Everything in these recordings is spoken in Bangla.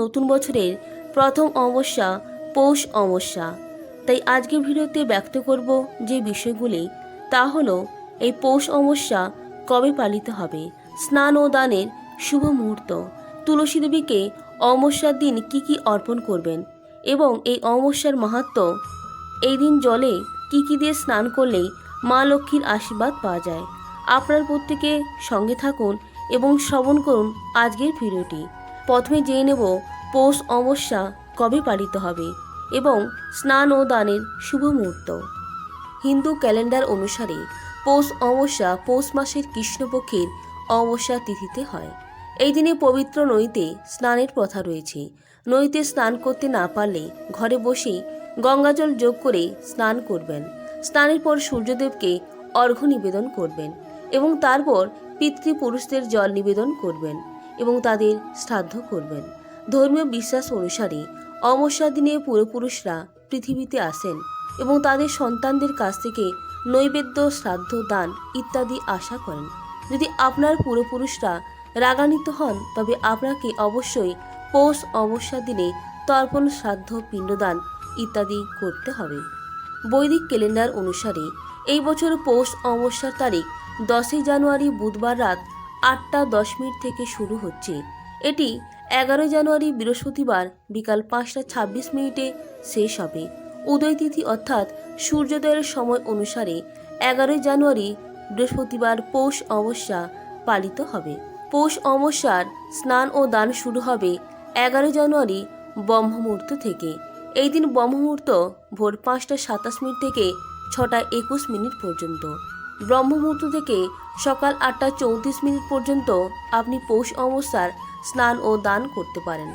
নতুন বছরের প্রথম অমাবস্যা, পৌষ অমাবস্যা। তাই আজকের ভিডিওতে ব্যক্ত করব যে বিষয়গুলি, তা হলো এই পৌষ অমাবস্যা কবে পালিত হবে, স্নান ও দানের শুভ মুহূর্ত, তুলসী দেবীকে অমাবস্যার দিন কি কি অর্পণ করবেন এবং এই অমাবস্যার মাহাত্ম্য এই দিন জলে কি কি দিয়ে স্নান করলেই মা লক্ষ্মীর আশীর্বাদ পাওয়া যায়। আপনার প্রত্যেকে সঙ্গে থাকুন এবং শ্রবণ করুন আজকের ভিডিওটি। প্রথমে জেনে নেব পৌষ অমাবস্যা কবে পালিত হবে এবং স্নান ও দানের শুভ মুহূর্ত। হিন্দু ক্যালেন্ডার অনুসারে পৌষ অমাবস্যা পৌষ মাসের কৃষ্ণপক্ষের অমাবস্যা তিথিতে হয়। এই দিনে পবিত্র নদীতে স্নানের প্রথা রয়েছে। নদীতে স্নান করতে না পারলে ঘরে বসেই গঙ্গাজল যোগ করে স্নান করবেন। স্নানের পর সূর্যদেবকে অর্ঘ্য নিবেদন করবেন এবং তারপর পিতৃপুরুষদের জল নিবেদন করবেন এবং তাদের শ্রাদ্ধ করবেন। ধর্মীয় বিশ্বাস অনুসারে অমাবস্যার দিনে পূর্বপুরুষরা পৃথিবীতে আসেন এবং তাদের সন্তানদের কাছ থেকে নৈবেদ্য, শ্রাদ্ধ, দান ইত্যাদি আশা করেন। যদি আপনার পূর্বপুরুষরা রাগান্বিত হন, তবে আপনাকে অবশ্যই পৌষ অমাবস্যার দিনে তর্পণ, শ্রাদ্ধ, পিণ্ডদান ইত্যাদি করতে হবে। বৈদিক ক্যালেন্ডার অনুসারে এই বছর পৌষ অমাবস্যার তারিখ দশই জানুয়ারি বুধবার রাত আটটা দশ মিনিট থেকে শুরু হচ্ছে। এটি এগারোই জানুয়ারি বৃহস্পতিবার বিকাল পাঁচটা ছাব্বিশ মিনিটে শেষ হবে। উদয় তিথি অর্থাৎ সূর্যোদয়ের সময় অনুসারে এগারোই জানুয়ারি বৃহস্পতিবার পৌষ অমাবস্যা পালিত হবে। পৌষ অমাবস্যার স্নান ও দান শুরু হবে এগারোই জানুয়ারি ব্রহ্মমুহূর্ত থেকে। এই দিন ব্রহ্মমুহূর্ত ভোর পাঁচটা সাতাশ মিনিট থেকে ছটা একুশ মিনিট পর্যন্ত। ব্রহ্মমুহূর্ত থেকে সকাল আটটা চৌত্রিশ মিনিট পর্যন্ত আপনি পৌষ অমাবস্যার স্নান ও দান করতে পারেন।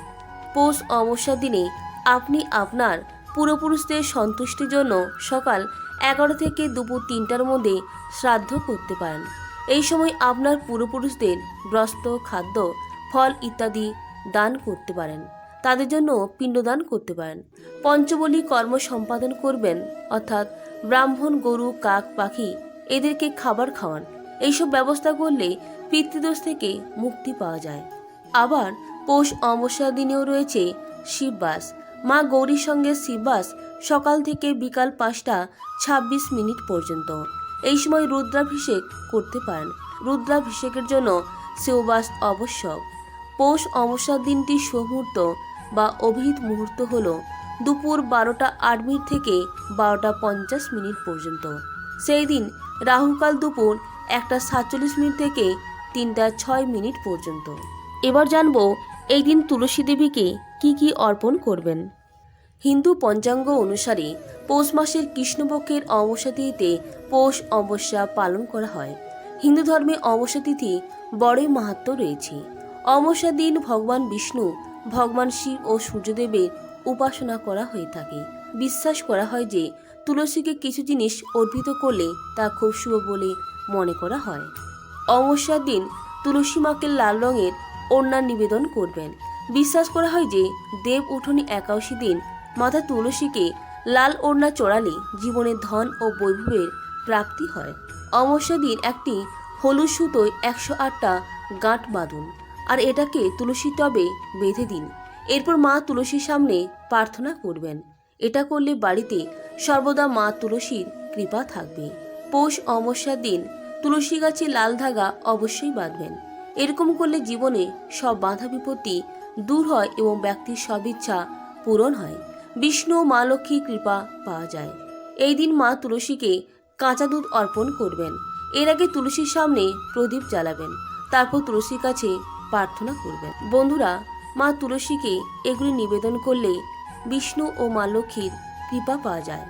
পৌষ অমাবস্যার দিনে আপনি আপনার পূর্বপুরুষদের সন্তুষ্টির জন্য সকাল এগারো থেকে দুপুর তিনটার মধ্যে শ্রাদ্ধ করতে পারেন। এই সময় আপনার পূর্বপুরুষদের বস্ত্র খাদ্য, ফল ইত্যাদি দান করতে পারেন। তাদের জন্য পিণ্ডদান করতে পারেন। পঞ্চবলী কর্ম সম্পাদন করবেন, অর্থাৎ ব্রাহ্মণ, গরু, কাক, পাখি এদেরকে খাবার খাওয়ান। এইসব ব্যবস্থা করলে পিতৃদোষ থেকে মুক্তি পাওয়া যায়। আবার পৌষ অমাবস্যার দিনেও রয়েছে শিববাস। মা গৌরীর সঙ্গে শিববাস সকাল থেকে বিকাল পাঁচটা ছাব্বিশ মিনিট পর্যন্ত। এই সময় রুদ্রাভিষেক করতে পারেন। রুদ্রাভিষেকের জন্য শিববাস আবশ্যক। পৌষ অমাবস্যার দিনটি সুমুহূর্ত বা অভিহিত মুহূর্ত হল দুপুর বারোটা আট মিনিট থেকে বারোটা পঞ্চাশ মিনিট পর্যন্ত। সেই দিন রাহুকাল দুপুর একটা সাতচল্লিশ মিনিট থেকে তিনটা ছয় মিনিট পর্যন্ত। এবার জানব এই দিন তুলসী দেবীকে কি কি অর্পণ করবেন। হিন্দু পঞ্চাঙ্গ অনুসারে পৌষ মাসের কৃষ্ণপক্ষের অমাবস্যা তিথিতে পৌষ অমাবস্যা পালন করা হয়। হিন্দু ধর্মে অমাবস্যা তিথি বড়ই মাহাত্ম্য রয়েছে। অমাবস্যার দিন ভগবান বিষ্ণু, ভগবান শিব ও সূর্যদেবের উপাসনা করা হয়ে থাকে। বিশ্বাস করা হয় যে তুলসীকে কিছু জিনিস অর্পিত করলে তা খুব শুভ বলে মনে করা হয়। অমাবস্যার দিন তুলসী মাকে লাল রঙের ওড়না নিবেদন করবেন। বিশ্বাস করা হয় যে, দেব উঠোনি একাদশী দিন মাতা তুলসীকে লাল ওড়না চড়ালে জীবনের ধন ও বৈভবের প্রাপ্তি হয়। অমাবস্যা দিন একটি হলুদ সুতোয় একশো আটটা গাঁট বাঁধুন আর এটাকে তুলসী টবে বেঁধে দিন। এরপর মা তুলসীর সামনে প্রার্থনা করবেন। এটা করলে বাড়িতে সর্বদা মা তুলসীর কৃপা থাকবে। পৌষ অমাবস্যার দিন তুলসী গাছে লাল ধাগা অবশ্যই বাঁধবেন। এরকম করলে জীবনে সব বাধা বিপত্তি দূর হয় এবং ব্যক্তির সব ইচ্ছা পূরণ হয়। বিষ্ণু, মা লক্ষ্মীর কৃপা পাওয়া যায়। এই দিন মা তুলসীকে কাঁচা দুধ অর্পণ করবেন। এর আগে তুলসীর সামনে প্রদীপ জ্বালাবেন। তারপর তুলসীর কাছে প্রার্থনা করবেন। বন্ধুরা, মা তুলসীকে এগুলি নিবেদন করলে বিষ্ণু ও মা লক্ষ্মীর কৃপা পাওয়া যায়।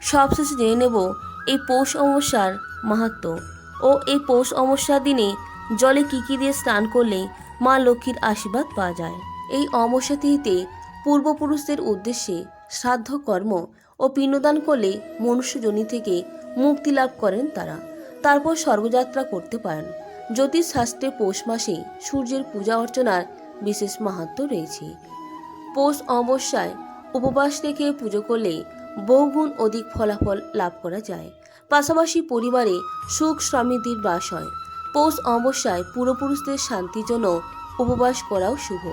সবশেষে জেনে নেব, এই পৌষ অমাবস্যার মাহাত্ম্য ও এই পৌষ অমাবস্যার দিনে জলে কী কী দিয়ে স্নান করলে মা লক্ষ্মীর আশীর্বাদ পাওয়া যায়। এই অমাবস্যা পূর্বপুরুষদের উদ্দেশ্যে শ্রাদ্ধ কর্ম ও পিণ্ডদান করলে মনুষ্যজনী থেকে মুক্তি লাভ করেন তারা। তারপর স্বর্গযাত্রা করতে পারেন। জ্যোতিষশাস্ত্রে পৌষ মাসে সূর্যের পূজা অর্চনার বিশেষ মাহাত্ম্য রয়েছে। পৌষ অমাবস্যায় উপবাস রেখে পুজো করলে বহুগুণ অধিক ফলাফল লাভ করা যায়। পাশাপাশি পরিবারে সুখ সমৃদ্ধির বাস হয়। পৌষ অমাবস্যায় পূর্বপুরুষদের শান্তির জন্য উপবাস করাও শুভ।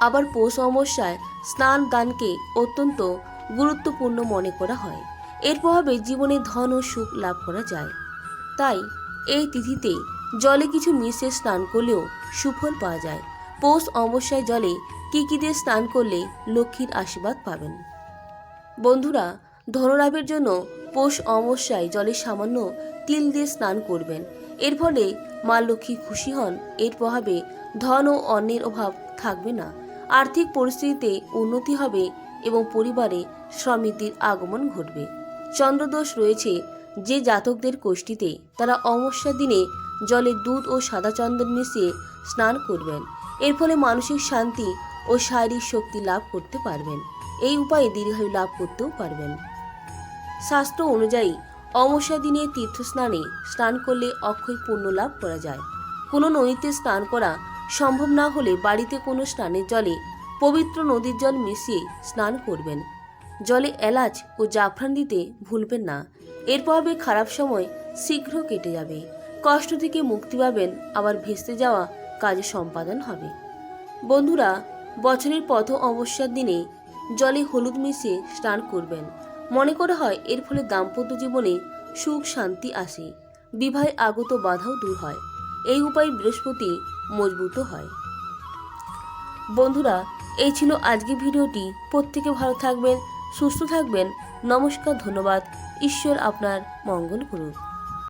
আবার পৌষ অমাবস্যায় স্নান দানকে অত্যন্ত গুরুত্বপূর্ণ মনে করা হয়। এর প্রভাবে জীবনে ধন ও সুখ লাভ করা যায়। তাই এই তিথিতে জলে কিছু মিশে স্নান করলেও সুফল পাওয়া যায়। পৌষ অমাবস্যায় জলে কী কী দিয়ে স্নান করলে লক্ষ্মীর আশীর্বাদ পাবেন? বন্ধুরা, ধনলাভের জন্য পৌষ অমাবস্যায় জলে সামান্য তিল দিয়ে স্নান করবেন। এর ফলে মা লক্ষ্মী খুশি হন, এর প্রভাবে ধন ও অন্নের অভাব থাকবে না। আর্থিক পরিস্থিতিতে উন্নতি হবে এবং পরিবারে সমৃদ্ধির আগমন ঘটবে। চন্দ্রদোষ রয়েছে যে জাতকদের কোষ্ঠীতে তারা অমাবস্যার দিনে জলে দুধ ও সাদা চন্দন মিশিয়ে স্নান করবেন। এর ফলে মানসিক শান্তি ও শারীরিক শক্তি লাভ করতে পারবেন। এই উপায়ে দীর্ঘায়ু লাভ করতেও পারবেন। শাস্ত্র অনুযায়ী অমাবস্যা দিনে তীর্থস্নানে স্নান করলে অক্ষয় পুণ্য লাভ করা যায়। কোনো নদীতে স্নান করা সম্ভব না হলে বাড়িতে কোনো স্নানের জলে পবিত্র নদীর জল মিশিয়ে স্নান করবেন। জলে এলাচ ও জাফরান দিতে ভুলবেন না। এর প্রভাবে খারাপ সময় শীঘ্র কেটে যাবে। কষ্ট থেকে মুক্তি পাবেন, আবার ভেস্তে যাওয়া কাজে সম্পাদন হবে। বন্ধুরা, বছরের প্রথম অমাবস্যার দিনে জলে হলুদ মিশিয়ে স্নান করবেন। মনে করা হয় এর ফলে দাম্পত্য জীবনে সুখ, শান্তি আসে। বিবাহে আগত বাধাও দূর হয়। এই উপায়ে বৃহস্পতি মজবুত হয়। বন্ধুরা, এই ছিল আজকের ভিডিওটি। প্রত্যেকে ভালো থাকবেন, সুস্থ থাকবেন। নমস্কার, ধন্যবাদ। ঈশ্বর আপনার মঙ্গল করুক।